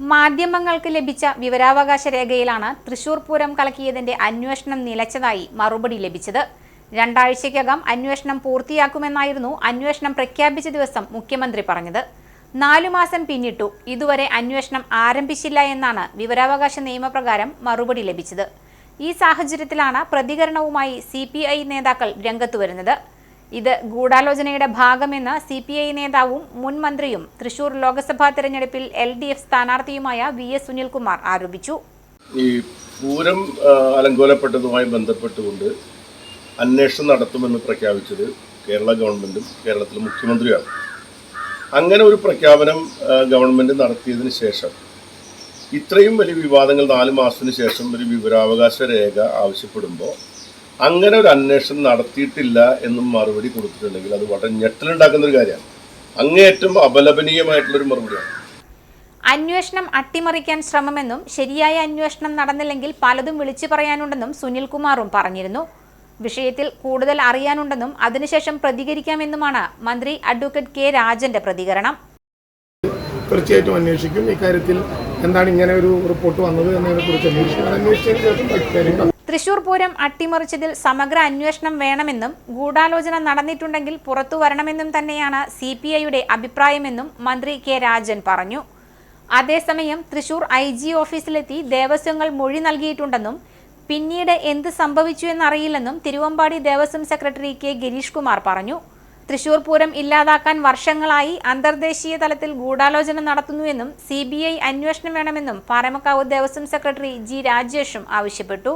മാധ്യമങ്ങൾക്ക് ലഭിച്ച വിവരാവകാശ രേഖയിലാണ് തൃശൂർ പൂരം കലക്കിയതിന്റെ അന്വേഷണം നിലച്ചതായി മറുപടി ലഭിച്ചത്. രണ്ടാഴ്ചയ്ക്കകം അന്വേഷണം പൂർത്തിയാക്കുമെന്നായിരുന്നു അന്വേഷണം പ്രഖ്യാപിച്ച ദിവസം മുഖ്യമന്ത്രി പറഞ്ഞത്. നാലു മാസം പിന്നിട്ടു ഇതുവരെ അന്വേഷണം ആരംഭിച്ചില്ല എന്നാണ് വിവരാവകാശ നിയമപ്രകാരം മറുപടി ലഭിച്ചത്. ഈ സാഹചര്യത്തിലാണ് പ്രതികരണവുമായി സി നേതാക്കൾ രംഗത്തു വരുന്നത്. ഇത് ഗൂഢാലോചനയുടെ ഭാഗമെന്ന് സി പി ഐ നേതാവും മുൻ മന്ത്രിയും തൃശൂർ ലോക്സഭാ തെരഞ്ഞെടുപ്പിൽ എൽ ഡി എഫ് സ്ഥാനാർത്ഥിയുമായ വി എസ് സുനിൽകുമാർ ആരോപിച്ചു. ഈ പൂരം അലങ്കോലപ്പെട്ടതുമായി ബന്ധപ്പെട്ടുകൊണ്ട് അന്വേഷണം നടത്തുമെന്ന് പ്രഖ്യാപിച്ചത് കേരള ഗവൺമെന്റും കേരളത്തിലെ മുഖ്യമന്ത്രിയാണ് അങ്ങനെ ഒരു പ്രഖ്യാപനം ഗവൺമെന്റ് നടത്തിയതിന് ശേഷം ഇത്രയും വലിയ വിവാദങ്ങൾ നാല് മാസത്തിന് ശേഷം ഒരു വിവരാവകാശ രേഖ ആവശ്യപ്പെടുമ്പോൾ അങ്ങനെ ഒരു അന്വേഷണം നടത്തിയിട്ടില്ല എന്നും മറുപടി കൊടുത്തിട്ടുണ്ടെങ്കിൽ അത് വളരെ ഞെട്ടലുണ്ടാക്കുന്ന ഒരു കാര്യമാണ്. അങ്ങേയറ്റം അപലപനീയമായിട്ടുള്ളൊരു മറുപടിയാണ്. അന്വേഷണം അട്ടിമറിക്കാൻ ശ്രമമെന്നും ശരിയായ അന്വേഷണം നടന്നില്ലെങ്കിൽ പലതും വിളിച്ചു പറയാനുണ്ടെന്നും സുനിൽകുമാറും പറഞ്ഞിരുന്നു. വിഷയത്തിൽ കൂടുതൽ അറിയാനുണ്ടെന്നും അതിനുശേഷം പ്രതികരിക്കാമെന്നുമാണ് മന്ത്രി അഡ്വക്കേറ്റ് കെ രാജന്റെ പ്രതികരണം. തീർച്ചയായിട്ടും അന്വേഷിക്കും. ഇക്കാര്യത്തിൽ എന്താണ് ഇങ്ങനെ ഒരു റിപ്പോർട്ട് വന്നത് എന്നതിനെ കുറിച്ച് അന്വേഷിക്കും അന്വേഷിച്ചതിന് ശേഷം തൃശൂർ പൂരം അട്ടിമറിച്ചതിൽ സമഗ്ര അന്വേഷണം വേണമെന്നും ഗൂഢാലോചന നടന്നിട്ടുണ്ടെങ്കിൽ പുറത്തു വരണമെന്നും തന്നെയാണ് സി പി ഐയുടെ അഭിപ്രായമെന്നും മന്ത്രി കെ രാജൻ പറഞ്ഞു. അതേസമയം തൃശൂർ ഐ ജി ഓഫീസിലെത്തി ദേവസ്വങ്ങൾ മൊഴി നൽകിയിട്ടുണ്ടെന്നും പിന്നീട് എന്ത് സംഭവിച്ചു എന്നറിയില്ലെന്നും തിരുവമ്പാടി ദേവസ്വം സെക്രട്ടറി കെ ഗിരീഷ് കുമാർ പറഞ്ഞു. തൃശൂർ പൂരം ഇല്ലാതാക്കാൻ വർഷങ്ങളായി അന്തർദേശീയ തലത്തിൽ ഗൂഢാലോചന നടത്തുന്നുവെന്നും സി ബി ഐ അന്വേഷണം വേണമെന്നും പാറമക്കാവ് ദേവസ്വം സെക്രട്ടറി ജി രാജേഷും ആവശ്യപ്പെട്ടു.